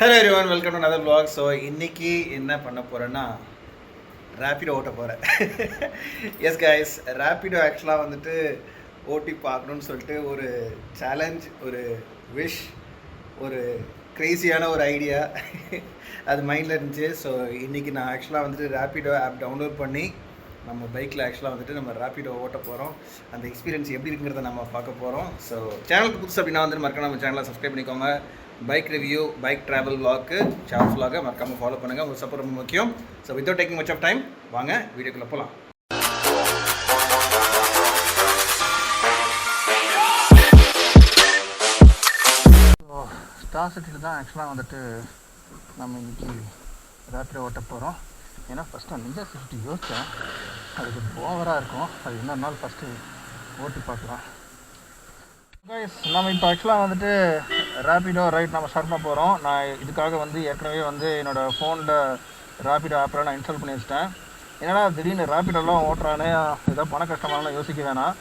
Hello everyone welcome to another vlog so இன்னைக்கு என்ன பண்ண போகிறேன்னா ரேப்பிடோ ஓட்ட போகிறேன் எஸ் கைஸ் ரேப்பிடோ ஆக்சுவலாக வந்துட்டு ஓட்டி பார்க்கணுன்னு சொல்லிட்டு ஒரு சேலஞ்ச் ஒரு விஷ் ஒரு க்ரேசியான ஒரு ஐடியா அது மைண்டில் இருந்துச்சு. ஸோ இன்றைக்கி நான் ஆக்சுவலாக வந்துட்டு ரேப்பிடோ ஆப் டவுன்லோட் பண்ணி நம்ம பைக்கில் ஆக்சுவலாக வந்துட்டு நம்ம ரேப்பிடோ ஓட்ட போகிறோம் அந்த எக்ஸ்பீரியன்ஸ் எப்படி இருக்குங்கிறத நம்ம பார்க்க போகிறோம் ஸோ சேனலுக்கு புதுசு அப்படின்னா வந்துட்டு மறக்காம நம்ம சேனலை சப்ஸ்கிரைப் பண்ணிக்கோங்க. Bike review bike travel vlog சார்ஸ் vlog மறக்காமல் ஃபாலோ பண்ணுங்கள் உங்கள் சப்போர்ட் ரொம்ப முக்கியம். So without taking much of time வாங்க வீடியோக்குள்ளே போகலாம் ஸ்டார் சிட்டியில் தான் ஆக்சுவலாக வந்துட்டு நம்ம இன்றைக்கி ராத்திரி ஓட்ட போகிறோம் ஏன்னா ஃபஸ்ட்டு நான் நிஞ்சா சிட்டி யோசித்தேன் அதுக்கு ஓவராக இருக்கும். அது இன்னொரு நாள் ஃபஸ்ட்டு ஓட்டி பார்க்கலாம். கைஸ் நம்ம இப்போ ஆக்சுவலாக வந்துட்டு ரேப்பிடோ ரைட் நம்ம ஸ்டார்ட் பண்ண போகிறோம் நான் இதுக்காக வந்து ஏற்கனவே வந்து என்னோடய ஃபோனில் ரேப்பிடோ ஆப்பில் நான் இன்ஸ்டால் பண்ணி வச்சிட்டேன். என்னடா திடீர்னு ரேப்பிடோலாம் ஓட்டுறானே? ஏதோ பண கஷ்டமாலாம் யோசிக்க வேணாம்.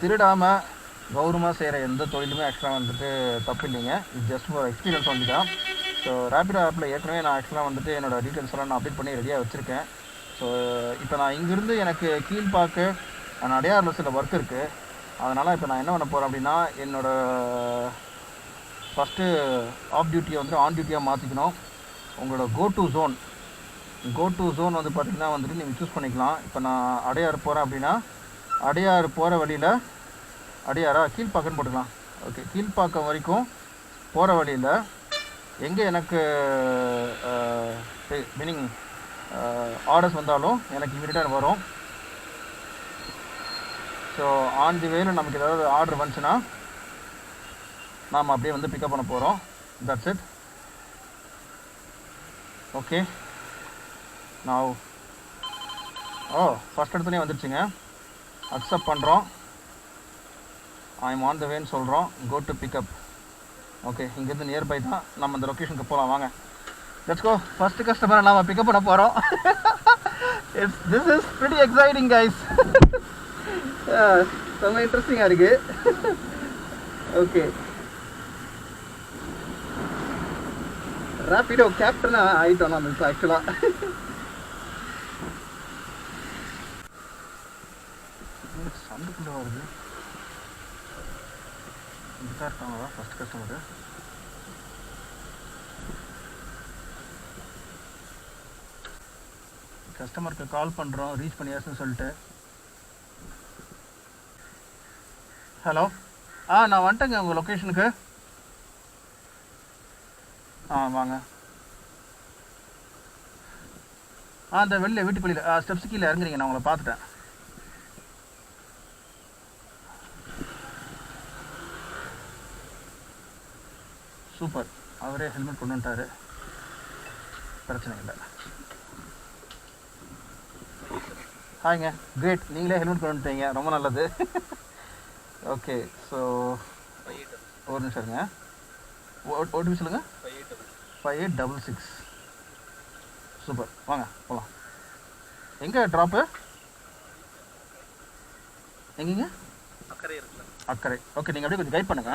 திருடாமல் கௌரவமாக செய்கிற எந்த தொழிலுமே ஆக்சுவலாக வந்துட்டு தப்பு இல்லைங்க. இது ஜஸ்ட் ஒரு எக்ஸ்பீரியன்ஸ் வந்து தான். ஸோ ரேப்பிடோ ஆப்பில் ஏற்கனவே நான் ஆக்சுவலாக வந்துட்டு என்னோட டீட்டெயில்ஸ் எல்லாம் நான் அப்டேட் பண்ணி ரெடியாக வச்சுருக்கேன். ஸோ இப்போ நான் இங்கேருந்து எனக்கு கீழ்பாக்கு நான் அடையாறில் சில ஒர்க் இருக்குது அதனால் இப்போ நான் என்ன பண்ண போகிறேன் அப்படின்னா என்னோடய ஃபஸ்ட்டு ஆஃப் டியூட்டியை வந்து ஆன் டியூட்டியாக மாற்றிக்கணும் உங்களோட go to zone go to zone வந்து பார்த்திங்கன்னா வந்துட்டு நீங்கள் சூஸ் பண்ணிக்கலாம். இப்போ நான் அடையாறு போகிறேன் அப்படின்னா அடையாறு போகிற வழியில் அடையாரா கீழ்ப்பாக்கன்னு போட்டுக்கலாம். ஓகே கீழ்ப்பாக்கம் வரைக்கும் போகிற வழியில் எங்கே எனக்கு மீனிங் ஆர்டர்ஸ் வந்தாலும் எனக்கு இமீடியட்டாக வரும். ஸோ ஆன் தி வேனு நமக்கு ஏதாவது ஆர்டர் வந்துச்சுன்னா நாம் அப்படியே வந்து பிக்கப் பண்ண போகிறோம் தட்ஸ் இட் ஓகே நான் ஓ ஃபஸ்ட் இடத்துலேயே வந்துடுச்சுங்க அக்செப்ட் பண்ணுறோம் ஐ எம் ஆன் த வேன்னு சொல்கிறோம் கோ டு பிக்கப் ஓகே இங்கேருந்து நியர்பை தான் நம்ம இந்த லொக்கேஷனுக்கு போகலாம் வாங்க. லெட்ஸ் கோ ஃபஸ்ட்டு கஸ்டமரை நாம் பிக்கப் பண்ண போகிறோம் it's this is very exciting guys ரொம்ப இன்ட்ரெஸ்டிங்காக இருக்கு. ஓகே ரேப்பிடோ கேப்டனாக ஆகிட்டோம் நான் மிஸ் ஆக்சுவலாக சண்டுக்குள்ளே வருது? இங்கே இருக்காங்களா? ஃபஸ்ட் கஸ்டமரு கஸ்டமருக்கு கால் பண்ணுறோம் ரீச் பண்ணியாச்சுன்னு சொல்லிட்டு. ஹலோ ஆ நான் வந்துட்டேங்க உங்கள் லொக்கேஷனுக்கு ஆ வாங்க. ஆ இந்த வெளில வீட்டுக்கு வெளியில் ஸ்டெப்ஸ் கீழே இறங்குறீங்க நான் உங்களை பார்த்துட்டேன். சூப்பர். அவரே ஹெல்மெட் கொண்டு வந்துட்டாரு. பிரச்சனை இல்லை. ஹாய்ங்க கிரேட் நீங்களே ஹெல்மெட் கொண்டு வந்துட்டீங்க. ரொம்ப நல்லது. ஓகே ஸோ ஒரு நிமிஷம் இருங்க. ஓடிபி சொல்லுங்க. Five eight double six super வாங்க போகலாம் எங்கே ட்ராப்பு எங்கேங்க? அக்கறை இருக்குல்ல. அக்கறை ஓகே நீங்கள் அப்படியே கொஞ்சம் கைட் பண்ணுங்க.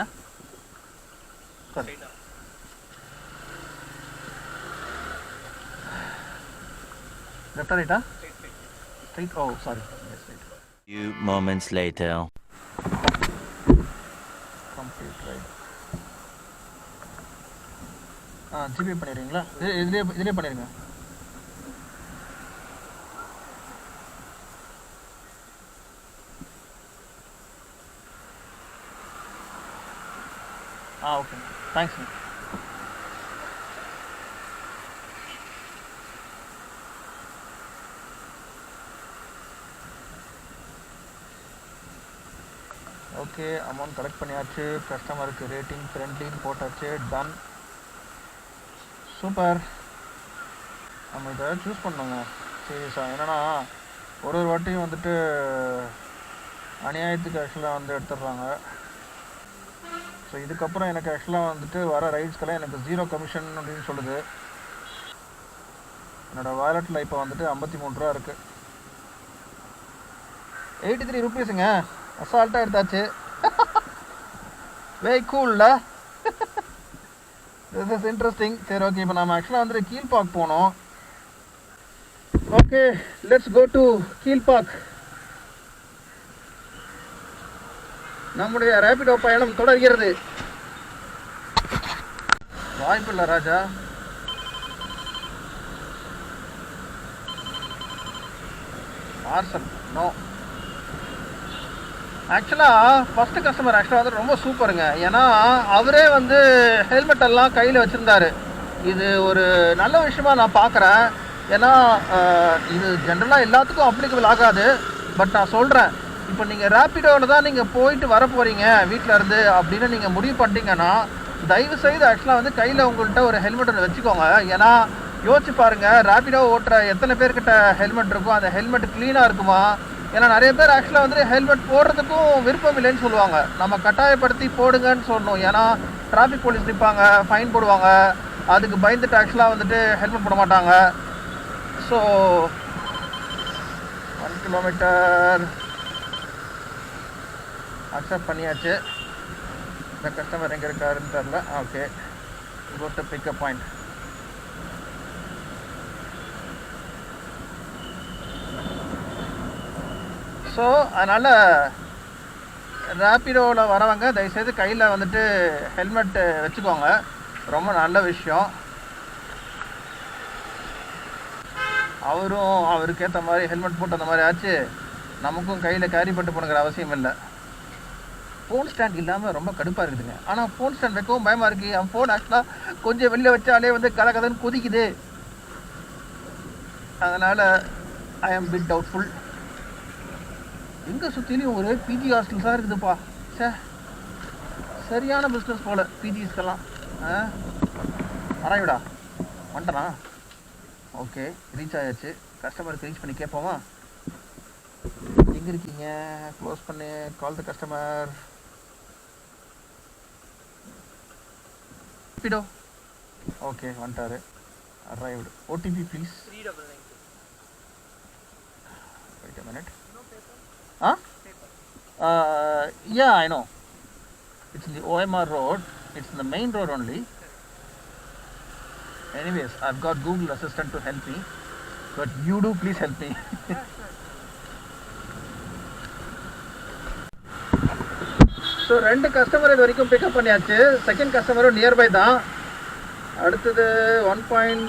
சரி லெஃப்டா ரைட்டா straight oh sorry right Few moments later. Complete right ஆ ஜிபே பண்ணிடுறீங்களா? இது இதுலேயே இதுலேயே பண்ணிடுங்க. ஆ okay thanks okay amount collect பண்ணியாச்சு. கஸ்டமருக்கு ரேட்டிங் ஃப்ரெண்ட்லின்னு போட்டாச்சு. டன் சூப்பர் நம்ம இதை சூஸ் பண்ணுங்க சீரியஸாக என்னன்னா ஒரு ஒரு வாட்டியும் வந்துட்டு அநியாயத்துக்கு ஆக்சுவலாக வந்து எடுத்துடுறாங்க. ஸோ இதுக்கப்புறம் எனக்கு ஆக்சுவலாக வந்துட்டு வர ரைட்ஸ்க்கெல்லாம் எனக்கு ஜீரோ கமிஷன் அப்படின்னு சொல்லுது. என்னோடய வாலெட்டில் இப்போ வந்துட்டு ஐம்பத்தி மூணு ரூபா இருக்குது எயிட்டி த்ரீ ருபீஸுங்க அசால்ட்டாக எடுத்தாச்சு. வெரி கூல்ல திஸ் இஸ் இன்ட்ரெஸ்டிங் சரி ஓகே இப்போ நம்ம ஆக்சுவலாக வந்து கீழ்பாக் போனோம். Okay let's go to Kilpauk நம்முடைய ரேபிடோ பயணம் தொடர்கிறது. வாய்ப்பில்லை ராஜா. பார்சல் நோ ஆக்சுவலாக ஃபஸ்ட்டு கஸ்டமர் ஆக்சுவலாக வந்து ரொம்ப சூப்பருங்க ஏன்னா அவரே வந்து ஹெல்மெட் எல்லாம் கையில் வச்சுருந்தாரு. இது ஒரு நல்ல விஷயமா நான் பார்க்குறேன் ஏன்னா இது ஜென்ரலாக எல்லாத்துக்கும் அப்ளிகபிள் ஆகாது. பட் நான் சொல்கிறேன் இப்போ நீங்கள் ரேப்பிடோவில் தான் நீங்கள் போயிட்டு வர போகிறீங்க வீட்டில் இருந்து அப்படின்னு நீங்கள் முடிவு பண்ணிட்டீங்கன்னா தயவு செய்து ஆக்சுவலாக வந்து கையில் உங்கள்கிட்ட ஒரு ஹெல்மெட் ஒன்று வச்சுக்கோங்க. ஏன்னா யோசிச்சு பாருங்கள் ரேப்பிடோ ஓட்டுற எத்தனை பேர்கிட்ட ஹெல்மெட் இருக்கும் அந்த ஹெல்மெட் க்ளீனாக இருக்குமா? ஏன்னா நிறைய பேர் ஆக்சுவலாக வந்து ஹெல்மெட் போடுறதுக்கும் விருப்பம் இல்லைன்னு சொல்லுவாங்க. நம்ம கட்டாயப்படுத்தி போடுங்கன்னு சொல்லணும். ஏன்னா டிராஃபிக் போலீஸ் நிற்பாங்க ஃபைன் போடுவாங்க. அதுக்கு பயந்துட்டு ஆக்சுவலாக வந்துட்டு ஹெல்மெட் போட மாட்டாங்க. ஸோ ஒன் கிலோமீட்டர் அக்செப்ட் பண்ணியாச்சு. இந்த கஸ்டமர் எங்கே இருக்காருன்னு தெரில okay go to pickup point so அதனால் ரேப்பிடோவில் வரவங்க தயவுசெய்து கையில் வந்துட்டு ஹெல்மெட்டு வச்சுக்கோங்க. ரொம்ப நல்ல விஷயம். அவரும் அவருக்கு ஏற்ற மாதிரி ஹெல்மெட் போட்டு அந்த மாதிரி ஆச்சு. நமக்கும் கையில் கேரி பண்ணிட்டு போனுங்கிற அவசியம் இல்லை. ஃபோன் ஸ்டாண்ட் இல்லாமல் ரொம்ப கடுப்பாக இருக்குதுங்க. ஆனால் ஃபோன் ஸ்டாண்ட் வைக்கவும் பயமாக இருக்குது அவன் ஃபோன் ஆக்சுவலாக கொஞ்சம் வெளில வச்சாலே வந்து கதை கதைன்னு கொதிக்குது. அதனால் ஐ ஆம் பிட் டவுட்ஃபுல் எங்கே சுற்றிலையும் ஒரு பிஜி ஹாஸ்டல்ஸாக இருக்குதுப்பா. சே சரியான பிஸ்னஸ் போல் பிஜிஸ்க்கெல்லாம் ஆ? வராவிடா வந்துட்டனா? ஓகே ரீச் ஆயாச்சு. கஸ்டமருக்கு ரீச் பண்ணி கேட்போமா? எங்கே இருக்கீங்க? க்ளோஸ் பண்ணி. கால் த கஸ்டமர் பிடோ ஓகே வந்துட்டாரு. Arrived OTP please wait a minute. Huh? Uh, yeah, I know. It's in the OMR road. It's in the main road only. Anyways, I've got Google Assistant to help me. But you do please help me. So ரெண்டு customer இது வரைக்கும் pickup பண்ணியாச்சு second கஸ்டமரும் nearby தான் அடுத்தது one point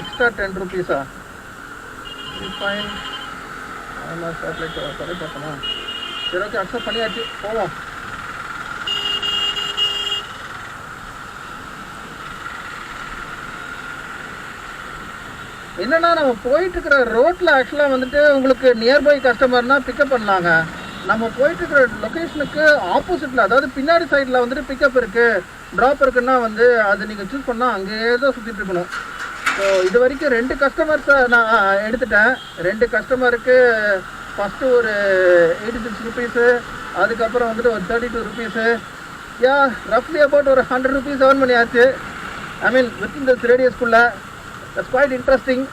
extra ten ருபீஸா three point ஆமாம் satellite சரி பார்க்கணும் சரி ஓகே அக்செப்ட் பண்ணியாச்சு. போவோம். என்னன்னா நம்ம போயிட்டு இருக்கிற ரோட்ல ஆக்சுவலாக வந்துட்டு உங்களுக்கு நியர்பை கஸ்டமர்னா பிக்கப் பண்ணலாங்க. நம்ம போயிட்டு இருக்கிற லொக்கேஷனுக்கு ஆப்போசிட்ல அதாவது பின்னாடி சைடில் வந்துட்டு பிக்கப் இருக்கு ட்ராப் இருக்குன்னா வந்து அது நீங்கள் சூஸ் பண்ணால் அங்கேயே தான் சுற்றிட்டு இருக்கணும். ஸோ இது வரைக்கும் ரெண்டு கஸ்டமர்ஸை நான் எடுத்துட்டேன். ரெண்டு கஸ்டமருக்கு ஃபஸ்ட்டு ஒரு எயிட்டி சிக்ஸ் ருபீஸு அதுக்கப்புறம் வந்துட்டு ஒரு தேர்ட்டி டூ ருபீஸு யா ரஃப்லி அபவுட் ஒரு ஹண்ட்ரட் ருபீஸ் ஏர்ன் பண்ணியாச்சு. I mean within this ரேடியஸ்குள்ளே இட்ஸ் குவாய்ட் இன்ட்ரெஸ்டிங்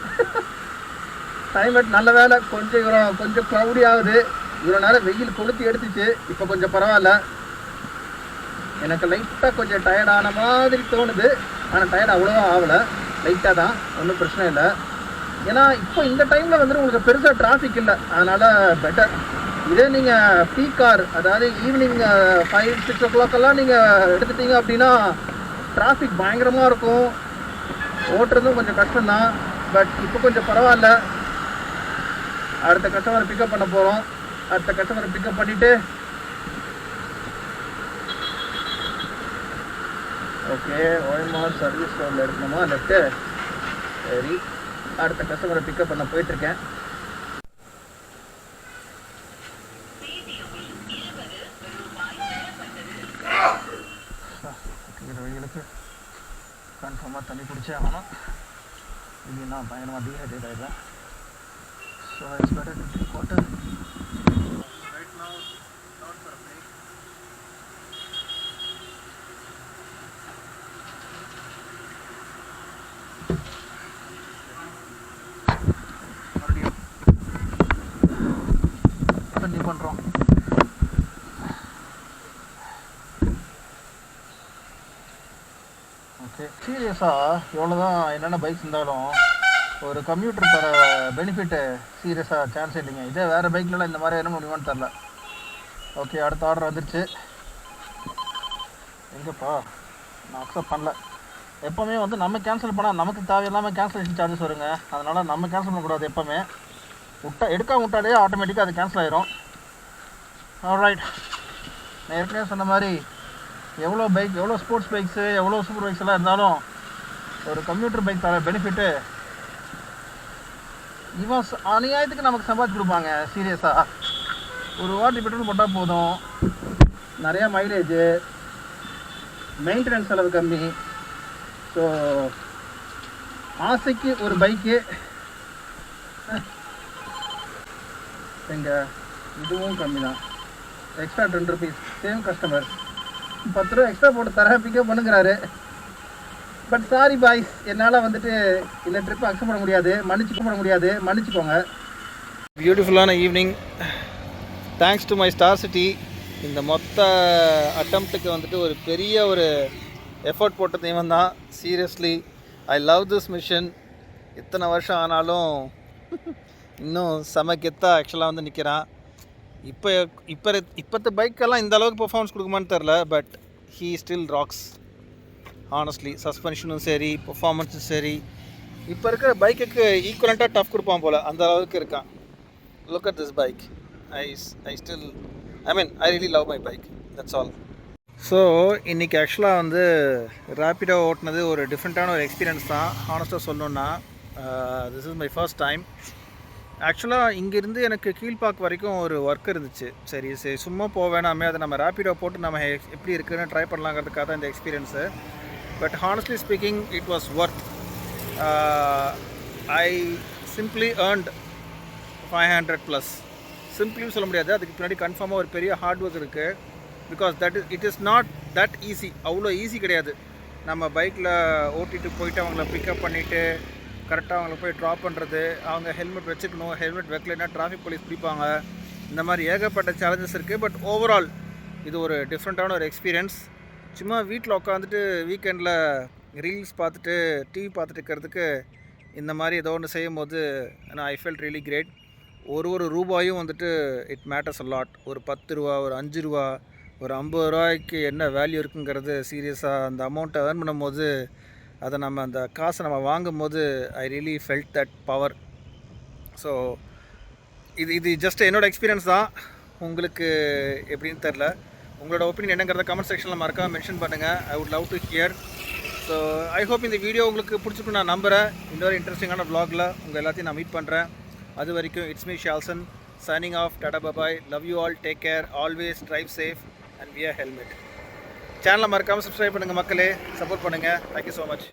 கிளைமேட் நல்ல வேலை. கொஞ்சம் கொஞ்சம் க்ளவுடி ஆகுது. இவ்வளோ நேரம் வெயில் கொளுத்தி எடுத்துச்சு. இப்போ கொஞ்சம் பரவாயில்ல. எனக்கு லைட்டாக கொஞ்சம் டயர்டான மாதிரி தோணுது. ஆனால் டயர்ட் அவ்வளோவா ஆகலை. லைட்டாக தான் ஒன்றும் பிரச்சனை இல்லை. ஏன்னா இப்போ இந்த டைமில் வந்துட்டு உங்களுக்கு பெருசாக டிராஃபிக் இல்லை. அதனால் பெட்டர் இதே நீங்கள் பீக் கார் அதாவது ஈவினிங் ஃபைவ் சிக்ஸ் ஓ கிளாக்கெல்லாம் நீங்கள் எடுத்துட்டீங்க அப்படின்னா டிராஃபிக் பயங்கரமாக இருக்கும். ஓட்டுறதும் கொஞ்சம் கஷ்டம்தான் பட் இப்போ கொஞ்சம் பரவாயில்ல. அடுத்த கஸ்டமரை பிக்கப் பண்ண போகிறோம் அடுத்த கஸ்டமரை பிக்கப் பண்ணிவிட்டு ஓகே ஓஎம்ஆர் சர்வீஸ் ரோடில் இருக்கணுமா லெஃப்ட்டு சரி. அடுத்த கஸ்டமரை பிக்கப் பண்ண போயிட்டுருக்கேன். கன்ஃபார்மாக தண்ணி குடிச்சே ஆகணும். இல்லைன்னா பயங்கரமாக dehydrate ஆகிடுறேன் so it's better to drink water right now not for break பண்ணுறோம் ஓகே சீரியஸாக எவ்வளோ தான் என்னென்ன பைக்ஸ் இருந்தாலும் ஒரு கம்ப்யூட்டர் தர பெனிஃபிட்டு சீரியஸாக சான்ஸ் இல்லைங்க. இதே வேறு பைக்லலாம் இந்த மாதிரி என்ன முடியுமான்னு தெரில ஓகே அடுத்த ஆர்டர் வந்துருச்சு. எங்கப்பா? நான் அக்செப்ட் பண்ணல. எப்போவுமே வந்து நம்ம கேன்சல் பண்ணால் நமக்கு தேவையில்லாமல் கேன்சலேஷன் சார்ஜஸ் வருங்க. அதனால் நம்ம கேன்சல் பண்ணக்கூடாது எப்போவுமே. விட்டா எடுக்காம விட்டாலே ஆட்டோமேட்டிக்காக அது கேன்சல் ஆயிரும். ரைட் நான் ஏற்கனவே சொன்ன மாதிரி எவ்வளோ பைக் எவ்வளோ ஸ்போர்ட்ஸ் பைக்ஸு எவ்வளோ சூப்பர் பைக்ஸ் எல்லாம் இருந்தாலும் ஒரு கம்ப்யூட்டர் பைக் தர பெனிஃபிட்டு இவன் அநியாயத்துக்கு நமக்கு சம்பாதிச்சு கொடுப்பாங்க சீரியஸாக ஒரு வாட்டி பெட்ரோல் போட்டால் போதும். நிறையா மைலேஜு மெயின்டெனன்ஸ் செலவு கம்மி. ஸோ ஆசைக்கு ஒரு பைக்கு எங்கள் இதுவும் கம்மி தான் extra ten rupees same customer பத்து ரூபா எக்ஸ்ட்ரா போட்டு தரேன் பிக்கப் பண்ணுங்கிறாரு. பட் சாரி பாய்ஸ் என்னால் வந்துட்டு இந்த ட்ரிப் அக்செப்ட் பண்ண முடியாது. மன்னிச்சுக்க பண்ண முடியாது. மன்னிச்சுக்கோங்க. பியூட்டிஃபுல்லான evening thanks to my star city இந்த மொத்த அட்டம்ப்ட்டுக்கு வந்துட்டு ஒரு பெரிய ஒரு எஃபர்ட் போட்டது இவன் தான். Seriously I love this mission இத்தனை வருஷம் ஆனாலும் இன்னும் செம கெத்தாக ஆக்சுவலாக வந்து நிற்கிறான் இப்போ இப்போ இப்போத்த பைக்கெல்லாம் இந்த அளவுக்கு பெர்ஃபார்மன்ஸ் கொடுக்குமான்னு தெரில but he still rocks honestly சஸ்பென்ஷனும் சரி பெர்ஃபார்மன்ஸும் சரி. இப்போ இருக்கிற பைக்குக்கு ஈக்குவலண்ட்டாக டஃப் கொடுப்பான் போல் அந்த அளவுக்கு இருக்கான். Look at this bike I I still I mean I really love my bike that's all so இன்றைக்கி ஆக்சுவலாக வந்து ரேப்பிடோ ஓட்டினது ஒரு டிஃப்ரெண்ட்டான ஒரு எக்ஸ்பீரியன்ஸ் தான். ஹானஸ்ட்டாக சொல்லணுன்னா this is my first time ஆக்சுவலாக இங்கேருந்து எனக்கு கீழ்பாக் வரைக்கும் ஒரு ஒர்க் இருந்துச்சு. சரி சரி சும்மா போக வேணாமே அதை நம்ம ரேப்பிடோ போட்டு நம்ம எப்படி இருக்குன்னு ட்ரை பண்ணலாங்கிறதுக்காக தான் இந்த experience but honestly speaking it was worth I simply earned five hundred plus சிம்பிளியும் சொல்ல முடியாது. அதுக்கு பின்னாடி கன்ஃபார்மாக ஒரு பெரிய ஹார்ட் ஒர்க் இருக்குது because that is it is not that easy அவ்வளோ ஈஸி கிடையாது. நம்ம பைக்கில் ஓட்டிகிட்டு போயிட்டு அவங்கள பிக்கப் பண்ணிவிட்டு கரெக்டாக அவங்கள போய் ட்ராப் பண்ணுறது அவங்க ஹெல்மெட் வச்சுக்கணும் ஹெல்மெட் வைக்கலைன்னா டிராஃபிக் போலீஸ் பிடிப்பாங்க. இந்த மாதிரி ஏகப்பட்ட சேலஞ்சஸ் இருக்குது பட் ஓவரால் இது ஒரு டிஃப்ரெண்ட்டான ஒரு எக்ஸ்பீரியன்ஸ் சும்மா வீட்டில் உட்காந்துட்டு வீக்கெண்டில் ரீல்ஸ் பார்த்துட்டு டிவி பார்த்துட்டு இருக்கிறதுக்கு இந்த மாதிரி ஏதோ ஒன்று செய்யும் போது நான் ஐ ஃபெல் ரியலி கிரேட் ஒரு ஒரு ரூபாயும் வந்துட்டு இட் மேட்டர்ஸ் a lot. ஒரு பத்து ரூபா ஒரு அஞ்சு ரூபா ஒரு ஐம்பது ரூபாய்க்கு என்ன வேல்யூ இருக்குங்கிறது சீரியஸாக அந்த அமௌண்ட்டை ஏர்ன் பண்ணும்போது அதை நம்ம அந்த காசை நம்ம வாங்கும்போது I really felt that power so இது இது ஜஸ்ட் என்னோட எக்ஸ்பீரியன்ஸ் தான். உங்களுக்கு எப்படின்னு தெரில உங்களோட ஒப்பீனியன் என்னங்கிறத கமெண்ட் செக்ஷனில் மறக்காம மென்ஷன் பண்ணுங்கள் I would love to hear so I hope இந்த வீடியோ உங்களுக்கு பிடிச்சிருக்கும் நான் நம்புகிறேன் இன்னொரு இன்ட்ரெஸ்டிங்கான vlogல உங்கள் எல்லாத்தையும் நான் மீட் பண்ணுறேன் அது வரைக்கும் it's me ஷால்சன் signing off tata bye bye love you all take care always drive safe and wear helmet சேனலை மறக்காமல் சப்ஸ்கிரைப் பண்ணுங்கள் மக்களே. சப்போர்ட் பண்ணுங்கள் தேங்க்யூ ஸோ மச்